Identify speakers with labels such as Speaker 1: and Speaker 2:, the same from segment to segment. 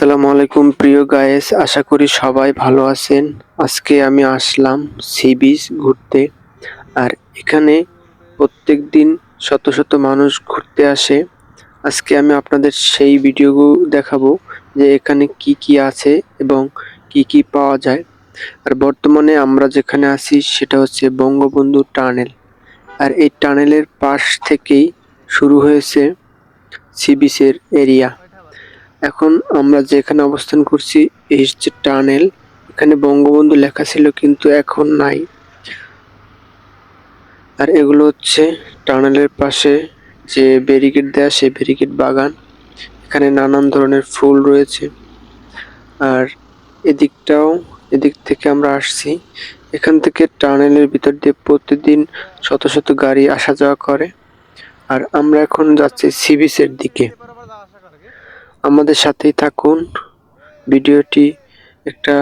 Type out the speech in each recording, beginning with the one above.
Speaker 1: আসসালামু আলাইকুম, প্রিয় গায়েস। আশা করি সবাই ভালো আছেন। আজকে আমি আসলাম সি বিচ ঘুরতে। আর এখানে প্রত্যেক দিন শত শত মানুষ ঘুরতে আসে। আজকে আমি আপনাদের সেই ভিডিও দেখাবো যে এখানে কি কি আছে এবং কি কি পাওয়া যায়। আর বর্তমানে আমরা যেখানে আছি সেটা হচ্ছে বঙ্গবন্ধু টানেল। আর এই টানেলের পাশ থেকেই শুরু হয়েছে সি বিচের এরিয়া। এখন আমরা যেখানে অবস্থান করছি, এই হচ্ছে টানেল। এখানে বঙ্গবন্ধু লেখা ছিল কিন্তু এখন নাই। আর এগুলো হচ্ছে টানেলের পাশে যে ব্যারিকেড দেয়া, সেই ব্যারিকেড বাগান। এখানে নানান ধরনের ফুল রয়েছে। আর এদিকটাও, এদিক থেকে আমরা আসছি। এখান থেকে টানেলের ভিতর দিয়ে প্রতিদিন শত শত গাড়ি আসা যাওয়া করে। আর আমরা এখন যাচ্ছি সি বিচের দিকে। আমাদের সাথেই থাকুন। ভিডিওটি একটা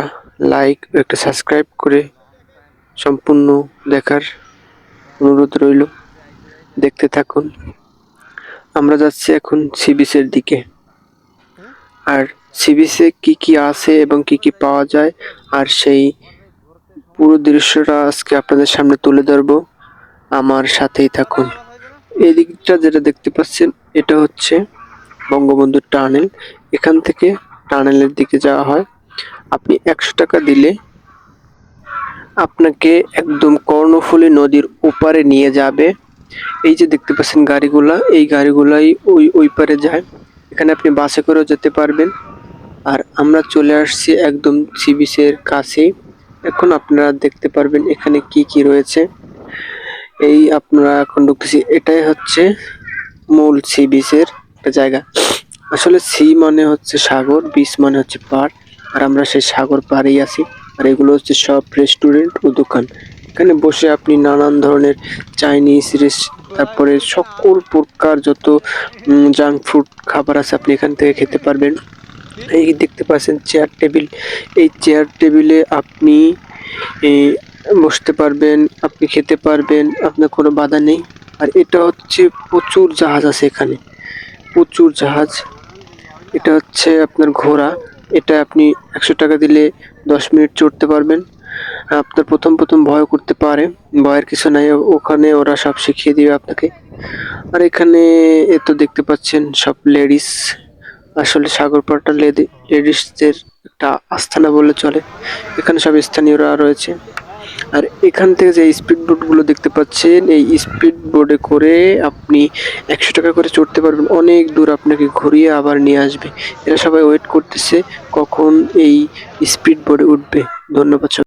Speaker 1: লাইক একটা সাবস্ক্রাইব করে সম্পূর্ণ দেখার অনুরোধ রইল। দেখতে থাকুন। আমরা যাচ্ছি এখন সি বিচের দিকে। আর সি বিচে কি কি আছে এবং কি কি পাওয়া যায়, আর সেই পুরো দৃশ্যটা আজকে আপনাদের সামনে তুলে ধরবো। আমার সাথেই থাকুন। এই দিকটা যেটা দেখতে পাচ্ছেন, এটা হচ্ছে বঙ্গবন্ধু টানেল, এখান থেকে টানেলের দিকে যাওয়া হয়। আপনি একশো টাকা দিলে আপনাকে একদম কর্ণফুলী নদীর ওপারে নিয়ে যাবে। এই যে দেখতে পাচ্ছেন গাড়িগুলা, এই গাড়িগুলাই ওই ওই পারে যায়। এখানে আপনি বাসে করেও যেতে পারবেন। আর আমরা চলে আসছি একদম সি বিচের কাছে। এখন আপনারা দেখতে পারবেন এখানে কি কি রয়েছে। এই আপনারা এখন ঢুকতেছি, এটাই হচ্ছে মূল সি বিচের একটা জায়গা। আসলে সি মানে হচ্ছে সাগর, বিচ মানে হচ্ছে পাড় আর আমরা সেই সাগর পাড়েই আছি। আর এগুলো হচ্ছে সব রেস্টুরেন্ট ও দোকান। এখানে বসে আপনি নানান ধরনের চাইনিজ তারপরে সকল প্রকার যত জাঙ্ক ফুড খাবার আছে আপনি এখান থেকে খেতে পারবেন। এই দেখতে পাচ্ছেন চেয়ার টেবিল। এই চেয়ার টেবিলে আপনি বসতে পারবেন, আপনি খেতে পারবেন, আপনার কোনো বাধা নেই। আর এটা হচ্ছে প্রচুর জাহাজ আছে এখানে। প্রচুর জাহাজ। এটা হচ্ছে আপনার ঘোড়া। এটা আপনি একশো টাকা দিলে দশ মিনিট চড়তে পারবেন। আপনার প্রথম প্রথম ভয় করতে পারে। ভয়ের কিছু নাই, ওখানে ওরা সব শিখিয়ে দিবে আপনাকে। আর এখানে এ তো দেখতে পাচ্ছেন সব লেডিস। আসলে সাগরপাড়টা লেডিসদের একটা আস্থানা বলে চলে। এখানে সব স্থানীয়রা রয়েছে। আর এখান থেকে যে স্পিড বোটগুলো দেখতে পাচ্ছেন, এই স্পিড বোর্ডে করে আপনি একশো টাকা করে চড়তে পারবেন। অনেক দূর আপনাকে ঘুরিয়ে আবার নিয়ে আসবে। এরা সবাই ওয়েট করতেছে কখন এই স্পিড বোর্ডে উঠবে। ধন্যবাদ।